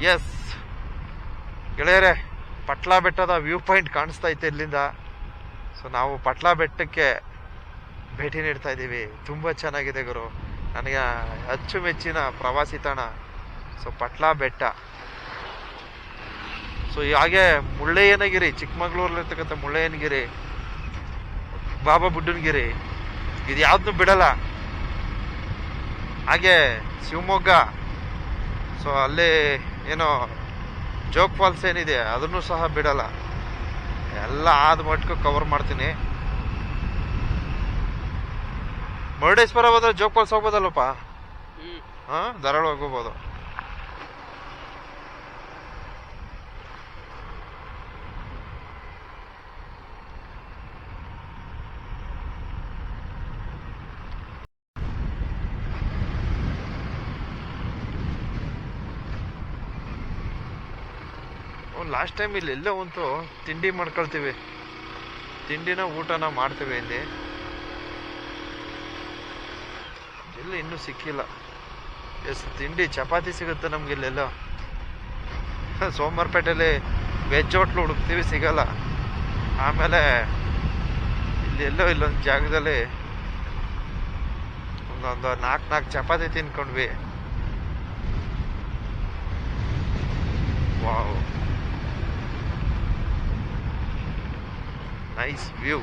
S ಗೆಳೆಯರೆ, ಪಟ್ಲ ಬೆಟ್ಟದ view point ಕಾಣಿಸ್ತಾ ಐತೆ ಇಲ್ಲಿಂದ. ಸೊ ನಾವು ಪಟ್ಲ ಬೆಟ್ಟಕ್ಕೆ ಭೇಟಿ ನೀಡ್ತಾ ಇದ್ದೀವಿ. ತುಂಬ ಚೆನ್ನಾಗಿದೆ ಗುರು. ನನಗೆ ಅಚ್ಚುಮೆಚ್ಚಿನ ಪ್ರವಾಸಿ ತಾಣ. ಸೊ ಪಟ್ಲ ಬೆಟ್ಟ. ಸೊ ಹಾಗೆ ಮುಳ್ಳಯ್ಯನಗಿರಿ, ಚಿಕ್ಕಮಗಳೂರಲ್ಲಿರ್ತಕ್ಕಂಥ ಮುಳ್ಳಯ್ಯನಗಿರಿ, ಬಾಬಾ ಬುಡ್ಡನಗಿರಿ, ಇದು ಯಾವ್ದನ್ನು ಬಿಡಲ್ಲ. ಹಾಗೆ ಶಿವಮೊಗ್ಗ. ಸೊ ಅಲ್ಲಿ ಏನೋ ಜೋಗ್ ಫಾಲ್ಸ್ ಏನಿದೆ ಅದನ್ನು ಸಹ ಬಿಡಲ್ಲ. ಎಲ್ಲ ಆದ ಮಟ್ಟಕ್ಕೆ ಕವರ್ ಮಾಡ್ತೀನಿ. ಮುರುಡೇಶ್ವರ ಹೋದ್ರೆ ಜೋಗ್ ಫಾಲ್ಸ್ ಹೋಗ್ಬೋದಲ್ಲಪ್ಪ? ಹಾಂ ಧಾರಾಳ ಧಾರಾಳವಾಗಿ ಹೋಗ್ಬೋದು. ಲಾಸ್ಟ್ ಟೈಮ್ ಇಲ್ಲಿ ಎಲ್ಲೋ ಒಂದು ತಿಂಡಿ ಮಾಡ್ಕೊಳ್ತೀವಿ. ತಿಂಡಿನ ಊಟನ ಮಾಡ್ತೀವಿ ಇಲ್ಲಿ. ಇಲ್ಲಿ ಇನ್ನೂ ಸಿಕ್ಕಿಲ್ಲ. ಎಸ್, ತಿಂಡಿ, ಚಪಾತಿ ಸಿಗುತ್ತೆ ನಮ್ಗೆ ಇಲ್ಲೆಲ್ಲ. ಸೋಮವಾರಪೇಟೆಯಲ್ಲಿ ವೆಜ್ ಹೋಟ್ಲು ಹುಡುಕ್ತೀವಿ, ಸಿಗಲ್ಲ. ಆಮೇಲೆ ಇಲ್ಲಿ ಎಲ್ಲೋ ಇಲ್ಲೊಂದು ಜಾಗದಲ್ಲಿ ಒಂದೊಂದು ನಾಲ್ಕು ನಾಲ್ಕು ಚಪಾತಿ ತಿನ್ಕೊಂಡ್ವಿ ವಾವ್. ನೈಸ್ ವ್ಯೂ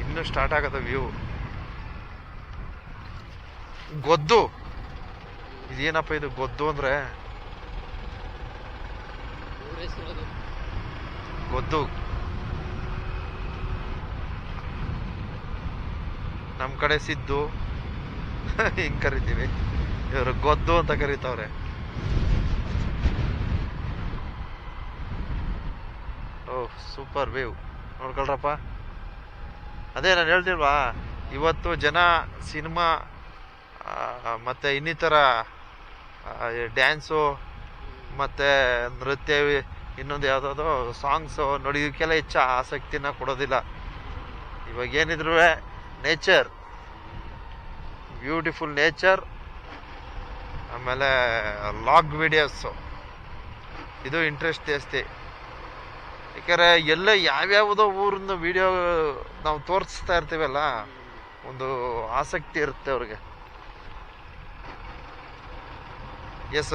ಇನ್ನೂ ಸ್ಟಾರ್ಟ್ ಆಗದ ವ್ಯೂ ಗೊದ್ದು. ಇದೇನಪ್ಪ ಇದು ಗೊದ್ದು ಅಂದ್ರೆ? ಗೊದ್ದು. ನಮ್ ಕಡೆ ಸಿದ್ದು. ಹಿಂಗ್ ಕರಿತೀವಿ. ಇವರು ಗೊದ್ದು ಅಂತ ಕರೀತಾವ್ರೆ. ಓಹ್ ಸೂಪರ್ ವ್ಯೂ ನೋಡ್ಕೊಳ್ರಪ್ಪ. ಅದೇ ನಾನು ಹೇಳ್ತಿಲ್ವಾ, ಇವತ್ತು ಜನ ಸಿನಿಮಾ ಮತ್ತು ಇನ್ನಿತರ ಡ್ಯಾನ್ಸು ಮತ್ತು ನೃತ್ಯ, ಇನ್ನೊಂದು ಯಾವುದಾದ್ರು ಸಾಂಗ್ಸು ನೋಡಿ ಹೆಚ್ಚು ಆಸಕ್ತಿನ ಕೊಡೋದಿಲ್ಲ. ಇವಾಗ ಏನಿದ್ರು ನೇಚರ್ ಬ್ಯೂಟಿಫುಲ್ ನೇಚರ್ ಆಮೇಲೆ ಲಾಗ್ ವಿಡಿಯೋಸು ಇದು ಇಂಟ್ರೆಸ್ಟ್ ಜಾಸ್ತಿ. ಯಾಕಂದ್ರೆ ಎಲ್ಲ ಯಾವ್ಯಾವುದೋ ಊರಿನ ವಿಡಿಯೋ ನಾವು ತೋರಿಸ್ತಾ ಇರ್ತೀವಲ್ಲ, ಒಂದು ಆಸಕ್ತಿ ಇರುತ್ತೆ ಅವ್ರಿಗೆ. ಎಸ್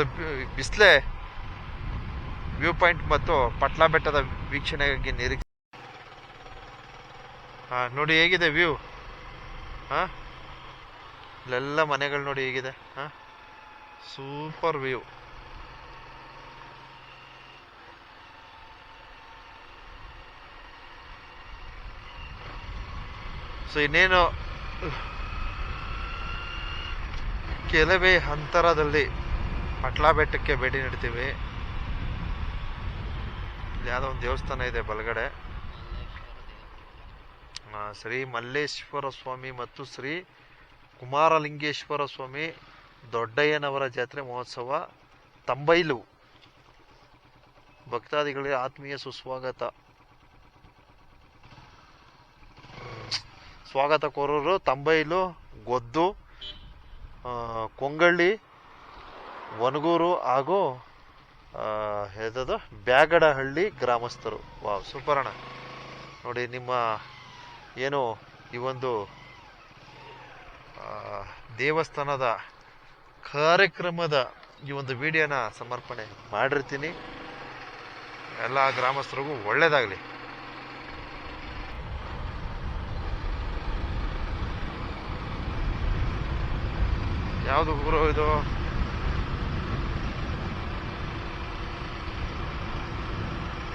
ಬಿಸ್ಲೆ ವ್ಯೂ ಪಾಯಿಂಟ್ ಮತ್ತು ಪಟ್ಲಾ ಬೆಟ್ಟದ ವೀಕ್ಷಣೆಗಾಗಿ ನಿರೀಕ್ಷೆ ಹಾ, ನೋಡಿ ಹೇಗಿದೆ ವ್ಯೂ ಹಾ? ಇಲ್ಲೆಲ್ಲ ಮನೆಗಳು ನೋಡಿ ಹೇಗಿದೆ. ಹಾ? ಸೂಪರ್ ವ್ಯೂ ಸೊ ಇನ್ನೇನು, ಕೆಲವೇ ಅಂತರದಲ್ಲಿ ಪಟ್ಲಾ ಬೆಟ್ಟಕ್ಕೆ ಭೇಟಿ ನೀಡ್ತೀವಿ. ಯಾವುದೋ ಒಂದು ದೇವಸ್ಥಾನ ಇದೆ ಬಲಗಡೆ. ಶ್ರೀ ಮಲ್ಲೇಶ್ವರ ಸ್ವಾಮಿ ಮತ್ತು ಶ್ರೀ ಕುಮಾರಲಿಂಗೇಶ್ವರ ಸ್ವಾಮಿ ದೊಡ್ಡಯ್ಯನವರ ಜಾತ್ರೆ ಮಹೋತ್ಸವ, ತಂಬೈಲು. ಭಕ್ತಾದಿಗಳಿಗೆ ಆತ್ಮೀಯ ಸುಸ್ವಾಗತ ಹ್ಮ್. ಸ್ವಾಗತ ಕೋರರು ತಂಬೈಲು, ಗೊದ್ದು ಕೊಂಗಳ್ಳಿ, ವನಗೂರು ಹಾಗೂ ಹೇಳ್ದದು ಬ್ಯಾಗಡಹಳ್ಳಿ ಗ್ರಾಮಸ್ಥರು. ವಾ ಸೂಪರ್ ಅಣ್ಣ. ನೋಡಿ, ನಿಮ್ಮ ಏನು ಈ ಒಂದು ದೇವಸ್ಥಾನದ ಕಾರ್ಯಕ್ರಮದ ಈ ಒಂದು ವಿಡಿಯೋನ ಸಮರ್ಪಣೆ ಮಾಡಿರ್ತೀನಿ. ಎಲ್ಲ ಗ್ರಾಮಸ್ಥರಿಗೂ ಒಳ್ಳೇದಾಗಲಿ. ಯಾವುದು ಗುರು ಇದು?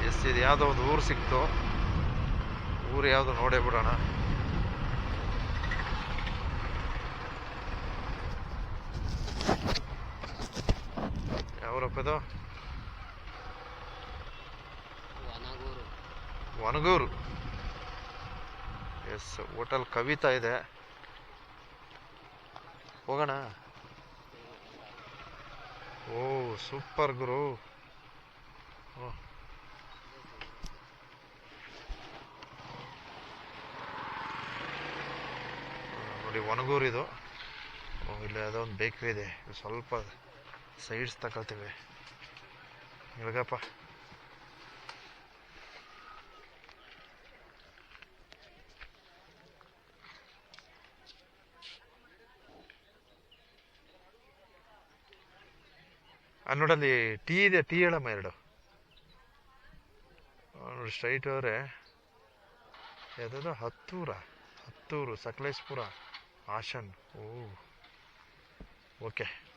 ಎಸ್ ಇದು ಯಾವುದೋ ಒಂದು ಊರು ಸಿಕ್ತು. ಊರು ಯಾವುದು ನೋಡೇ ಬಿಡೋಣ. ಯಾವ್ರಪ್ಪ ಇದು? ವನಗೂರು. ವನಗೂರು. ಎಸ್ ಹೋಟೆಲ್ ಕವಿತಾ ಇದೆ. ಹೋಗೋಣ. ಓ ಸೂಪರ್ ಗುರು. ನೋಡಿ ಓ, ಇಲ್ಲಿ ಯಾವುದೋ ಒಂದು ಬೇಕ್ರಿ ಇದೆ. ಸ್ವಲ್ಪ ಸೈಡ್ಸ್ ತಗೊಳ್ತೀವಿ. ಇಳಗಪ್ಪ ಆ, ನೋಡಲ್ಲಿ ಟೀ ಇದೆ, ಟೀ ಹೇಳಮ್ಮ ಎರಡು. ನೋಡಿ ಸ್ಟ್ರೈಟ್ ಹೋದ್ರೆ ಯಾವುದಾದ್ರು ಹತ್ತೂರ, ಹತ್ತೂರು, ಸಕಲೇಶ್ಪುರ ಆಶನ್ ಓ, ಓಕೆ.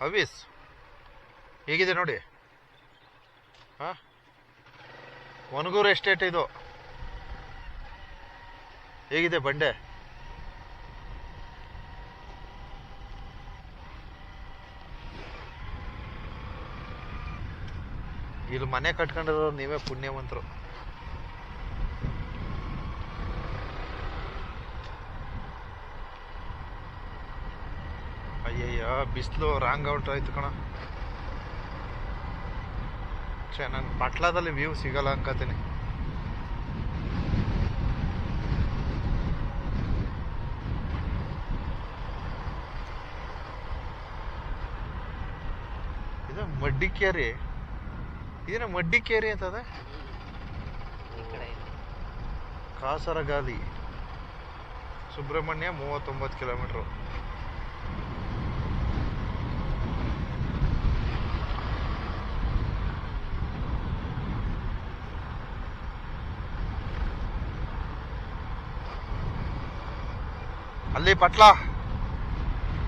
ಅವೀಸ್ ಹೇಗಿದೆ ನೋಡಿ? ಹಾಂ? ಒನಗೂರು ಎಸ್ಟೇಟ್ ಇದು. ಹೇಗಿದೆ ಬಂಡೆ? ಇಲ್ಲಿ ಮನೆ ಕಟ್ಕೊಂಡಿರೋ ನೀವೇ ಪುಣ್ಯವಂತರು. ಅಯ್ಯಯ್ಯ, ಬಿಸಿಲು ರಾಂಗ್ ಔಟ್ ಆಯ್ತು ಕಣ. ಚೆನ್ನಾಗಿ ನಂಗೆ ಪಟ್ಲಾದಲ್ಲಿ ವ್ಯೂ ಸಿಗಲ್ಲ ಅನ್ಕೋತೀನಿ ಇದು ಮಡ್ಡಿಕೇರಿ? ಇದೇನ ಮಡ್ಡಿಕೇರಿ ಅಂತದ. ಕಾಸರಗಾಲಿ ಸುಬ್ರಹ್ಮಣ್ಯ ಮೂವತ್ತೊಂಬತ್ತು ಕಿಲೋಮೀಟ್ರು. ಅಲ್ಲಿ ಪಟ್ಲ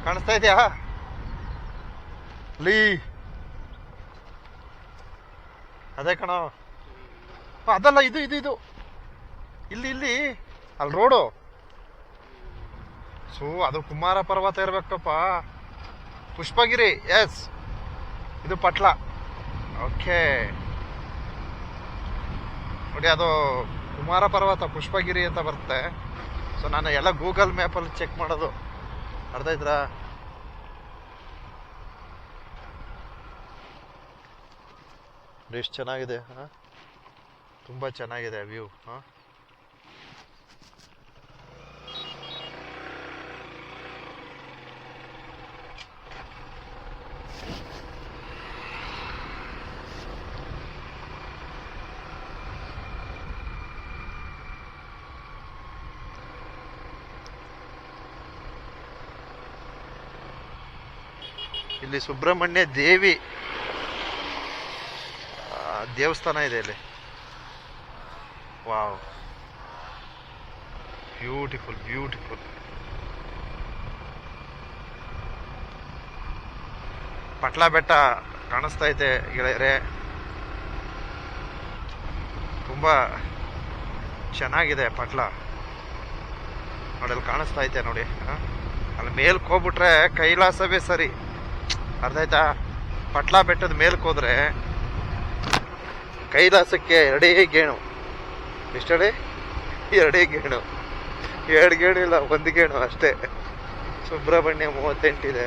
ಕಾಣಿಸ್ತಾ ಇದೆಯಾ? ಅಲ್ಲಿ ಅದೇ ಕಣೋ. ಅದಲ್ಲ, ಇದು ಇದು ಇದು. ಇಲ್ಲಿ ಇಲ್ಲಿ. ಅಲ್ಲಿ ರೋಡು. ಸೊ, ಅದು ಕುಮಾರ ಪರ್ವತ ಇರ್ಬೇಕಪ್ಪ. ಪುಷ್ಪಗಿರಿ ಎಸ್ ಇದು ಪಟ್ಲ. ಓಕೆ. ನೋಡಿ, ಅದು ಕುಮಾರ ಪರ್ವತ, ಪುಷ್ಪಗಿರಿ ಅಂತ ಬರುತ್ತೆ. ಸೊ ನಾನು ಎಲ್ಲ ಗೂಗಲ್ ಮ್ಯಾಪಲ್ಲಿ ಚೆಕ್ ಮಾಡೋದು. ಅರ್ಧ ಆಯ್ತಾ? ಎಷ್ಟು ಚೆನ್ನಾಗಿದೆ ಹಾಂ? ತುಂಬ ಚೆನ್ನಾಗಿದೆ ವ್ಯೂ ಹಾಂ? ಇಲ್ಲಿ ಸುಬ್ರಹ್ಮಣ್ಯ ದೇವಿ ದೇವಸ್ಥಾನ ಇದೆ ಇಲ್ಲಿ. ವಾವ್. ಬ್ಯೂಟಿಫುಲ್ ಬ್ಯೂಟಿಫುಲ್ ಪಟ್ಲ ಬೆಟ್ಟ ಕಾಣಿಸ್ತಾ ಇದೆ ಗೆಳೆಯರೆ. ತುಂಬ ಚೆನ್ನಾಗಿದೆ ಪಟ್ಲ. ನೋಡಿ, ಅಲ್ಲಿ ಕಾಣಿಸ್ತಾ ಐತೆ ನೋಡಿ? ಅಲ್ಲಿ ಮೇಲ್ಕ್ ಹೋಗ್ಬಿಟ್ರೆ ಕೈಲಾಸವೇ ಸರಿ. ಅರ್ಧ ಆಯ್ತಾ? ಪಟ್ಲ ಬೆಟ್ಟದ ಮೇಲ್ಕ್ ಹೋದ್ರೆ ಕೈಲಾಸಕ್ಕೆ ಎರಡೇ ಗೇಣು. ಎಷ್ಟೇ ಎರಡೇ ಗೇಣು. ಎರಡು ಗೇಣು ಇಲ್ಲ, ಒಂದು ಗೇಣು ಅಷ್ಟೇ. ಸುಬ್ರಹ್ಮಣ್ಯ ಮೂವತ್ತೆಂಟಿದೆ.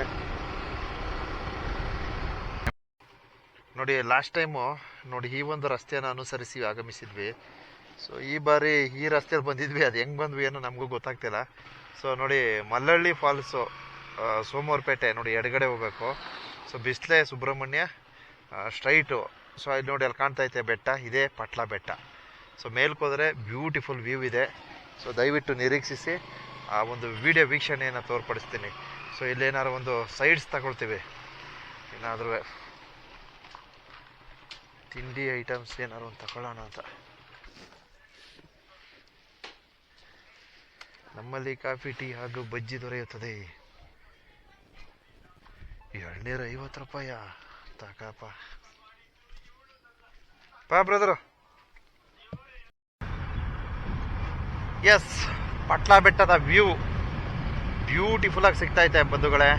ನೋಡಿ ಲಾಸ್ಟ್ ಟೈಮು ನೋಡಿ, ಈ ಒಂದು ರಸ್ತೆಯನ್ನು ಅನುಸರಿಸಿ ಆಗಮಿಸಿದ್ವಿ. ಸೊ ಈ ಬಾರಿ ಈ ರಸ್ತೆಯಲ್ಲಿ ಬಂದಿದ್ವಿ. ಅದು ಹೆಂಗೆ ಬಂದ್ವಿ ಏನೋ ನಮಗೂ ಗೊತ್ತಾಗ್ತಿಲ್ಲ. ಸೊ ನೋಡಿ, ಮಲ್ಲಳ್ಳಿ ಫಾಲ್ಸು ಸೋಮವಾರಪೇಟೆ ನೋಡಿ, ಎಡಗಡೆ ಹೋಗಬೇಕು. So Bisle, Subramanya straight so ಅಲ್ಲಿ ನೋಡಿ ಅಲ್ಲಿ ಕಾಣ್ತಾ ಐತೆ ಬೆಟ್ಟ, ಇದೇ ಪಟ್ಲ ಬೆಟ್ಟ. ಸೊ ಮೇಲ್ಕೋದ್ರೆ ಬ್ಯೂಟಿಫುಲ್ ವ್ಯೂ ಇದೆ. ಸೊ ದಯವಿಟ್ಟು ನಿರೀಕ್ಷಿಸಿ, ಆ ಒಂದು ವಿಡಿಯೋ ವೀಕ್ಷಣೆಯನ್ನು ತೋರ್ಪಡಿಸ್ತೀನಿ. ಸೊ ಇಲ್ಲೇನಾದ್ರು ಒಂದು ಸೈಡ್ಸ್ ತಗೊಳ್ತೀವಿ. ಏನಾದರೂ ತಿಂಡಿ ಐಟಮ್ಸ್ ಏನಾದ್ರು ಒಂದು ತಗೊಳ್ಳೋಣ ಅಂತ. ನಮ್ಮಲ್ಲಿ ಕಾಫಿ, ಟೀ ಹಾಗೂ ಬಜ್ಜಿ ದೊರೆಯುತ್ತದೆ. ಎರಡ್ನೂರ ಐವತ್ತು ರೂಪಾಯ. ತಕಪ್ಪ. ಪಾ ಬ್ರದರು. ಎಸ್ ಪಟ್ಲ ಬೆಟ್ಟದ ವ್ಯೂ ಬ್ಯೂಟಿಫುಲ್ ಆಗಿ ಸಿಗ್ತಾ ಐತೆ ಬಂಧುಗಳೇ.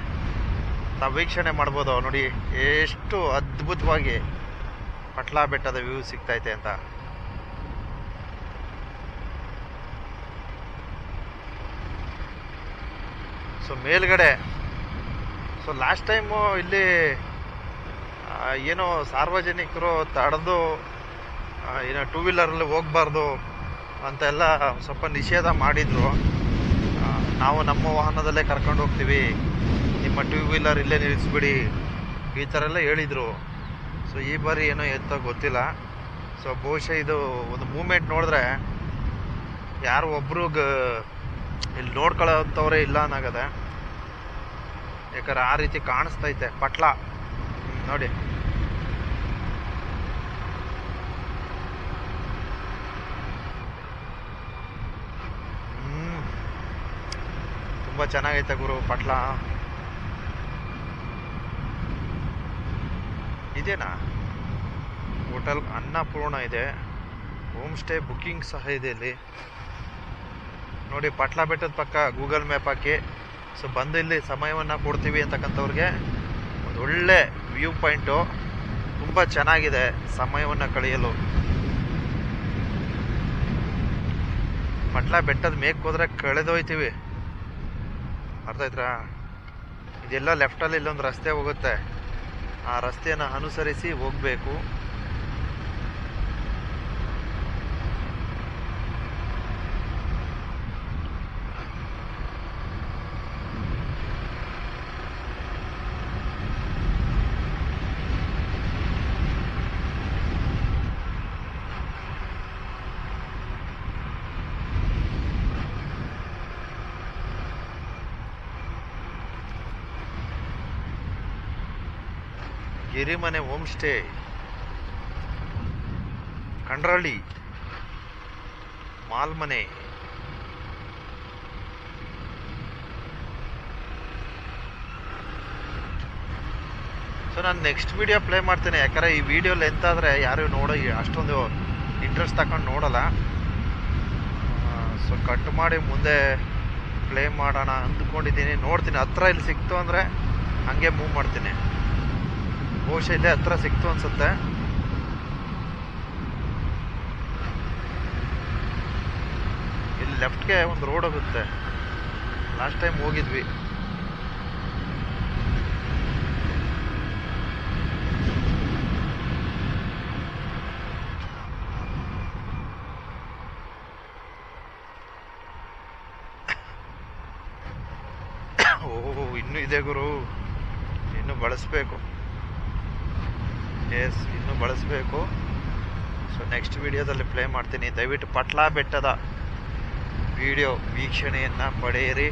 ತಾವು ವೀಕ್ಷಣೆ ಮಾಡ್ಬೋದು, ನೋಡಿ ಎಷ್ಟು ಅದ್ಭುತವಾಗಿ ಪಟ್ಲ ಬೆಟ್ಟದ ವ್ಯೂ ಸಿಗ್ತಾ ಐತೆ ಅಂತ. ಸೊ ಮೇಲ್ಗಡೆ ಸೊ ಲಾಸ್ಟ್ ಟೈಮು ಇಲ್ಲಿ ಏನೋ ಸಾರ್ವಜನಿಕರು ತಡೆದು ಏನೋ ಟೂ ವೀಲರಲ್ಲಿ ಅಂತ ಅಂತೆಲ್ಲ ಸ್ವಲ್ಪ ನಿಷೇಧ ಮಾಡಿದರು. ನಾವು ನಮ್ಮ ವಾಹನದಲ್ಲೇ ಕರ್ಕೊಂಡು ಹೋಗ್ತೀವಿ. ನಿಮ್ಮ ಟೂ ವೀಲರ್ ಇಲ್ಲೇ ನಿಲ್ಲಿಸ್ಬಿಡಿ. ಈ ಥರ ಎಲ್ಲ ಹೇಳಿದರು. ಸೊ ಈ ಬಾರಿ ಏನೋ ಎತ್ತೋ ಗೊತ್ತಿಲ್ಲ. ಸೊ ಬಹುಶಃ ಇದು ಒಂದು ಮೂಮೆಂಟ್ ನೋಡಿದ್ರೆ ಯಾರು ಒಬ್ಬರು ಇಲ್ಲಿ ನೋಡ್ಕೊಳ್ಳೋಂಥವ್ರೇ ಇಲ್ಲ ಅನ್ನಾಗದೆ. ಯಾಕಂದ್ರೆ ಆ ರೀತಿ ಕಾಣಿಸ್ತೈತೆ ಪಟ್ಲ. ನೋಡಿ ಹ್ಮ್ ತುಂಬ ಚೆನ್ನಾಗೈತೆ ಗುರು, ಪಟ್ಲ. ಇದೇನಾ? ಹೋಟೆಲ್ ಅನ್ನಪೂರ್ಣ ಇದೆ. ಹೋಮ್ ಸ್ಟೇ ಬುಕ್ಕಿಂಗ್ ಸಹ ಇದೆ ಇಲ್ಲಿ. ನೋಡಿ, ಪಟ್ಲ ಬೆಟ್ಟದ ಪಕ್ಕ ಗೂಗಲ್ ಮ್ಯಾಪ್ ಹಾಕಿ. ಸೊ ಬಂದು ಇಲ್ಲಿ ಸಮಯವನ್ನು ಕೊಡ್ತೀವಿ ಅಂತಕ್ಕಂಥವ್ರಿಗೆ ಒಂದು ಒಳ್ಳೆ ವ್ಯೂ ಪಾಯಿಂಟು. ತುಂಬ ಚೆನ್ನಾಗಿದೆ ಸಮಯವನ್ನು ಕಳೆಯಲು. ಪಟ್ಲ ಬೆಟ್ಟದ ಮೇಕ್ ಹೋದ್ರೆ ಕಳೆದೋಯ್ತೀವಿ. ಅರ್ಥ ಆಯ್ತಾ ಇದೆಲ್ಲ ಲೆಫ್ಟಲ್ಲಿ ಇಲ್ಲೊಂದು ರಸ್ತೆ ಹೋಗುತ್ತೆ. ಆ ರಸ್ತೆಯನ್ನು ಅನುಸರಿಸಿ ಹೋಗಬೇಕು. Girimane home stay. Kandralli. Malmane. So ನಾನು ನೆಕ್ಸ್ಟ್ ವಿಡಿಯೋ ಪ್ಲೇ ಮಾಡ್ತೇನೆ. ಯಾಕಂದ್ರೆ ಈ ವಿಡಿಯೋ ಲೆಂತ್ ಆದರೆ ಯಾರು ನೋಡೋ ಅಷ್ಟೊಂದು ಇಂಟ್ರೆಸ್ಟ್ ತಗೊಂಡು ನೋಡಲ್ಲ. ಸೊ ಕಟ್ ಮಾಡಿ ಮುಂದೆ ಪ್ಲೇ ಮಾಡೋಣ ಅಂದ್ಕೊಂಡಿದ್ದೀನಿ. ನೋಡ್ತೀನಿ. ಹತ್ರ ಇಲ್ಲಿ ಸಿಕ್ತು ಅಂದರೆ ಹಂಗೆ ಮೂವ್ ಮಾಡ್ತೀನಿ. ಬಹುಶಃ ಇಲ್ಲೇ ಹತ್ರ ಸಿಕ್ತು ಅನ್ಸುತ್ತೆ. ಇಲ್ಲಿ ಲೆಫ್ಟ್ಗೆ ಒಂದು ರೋಡ್ ಹೋಗುತ್ತೆ. ಲಾಸ್ಟ್ ಟೈಮ್ ಹೋಗಿದ್ವಿ. ಓ, ಇನ್ನೂ ಇದೆ ಗುರು. ಇನ್ನು ಬಳಸಬೇಕು. ಎಸ್ ಇನ್ನು ಬಳಸಬೇಕು. ಸೊ ನೆಕ್ಸ್ಟ್ ವಿಡಿಯೋದಲ್ಲಿ ಪ್ಲೇ ಮಾಡ್ತೀನಿ. ದಯವಿಟ್ಟು ಪಟ್ಲಾ ಬೆಟ್ಟದ ವಿಡಿಯೋ ವೀಕ್ಷಣೆಯನ್ನು ಪಡೆಯಿರಿ.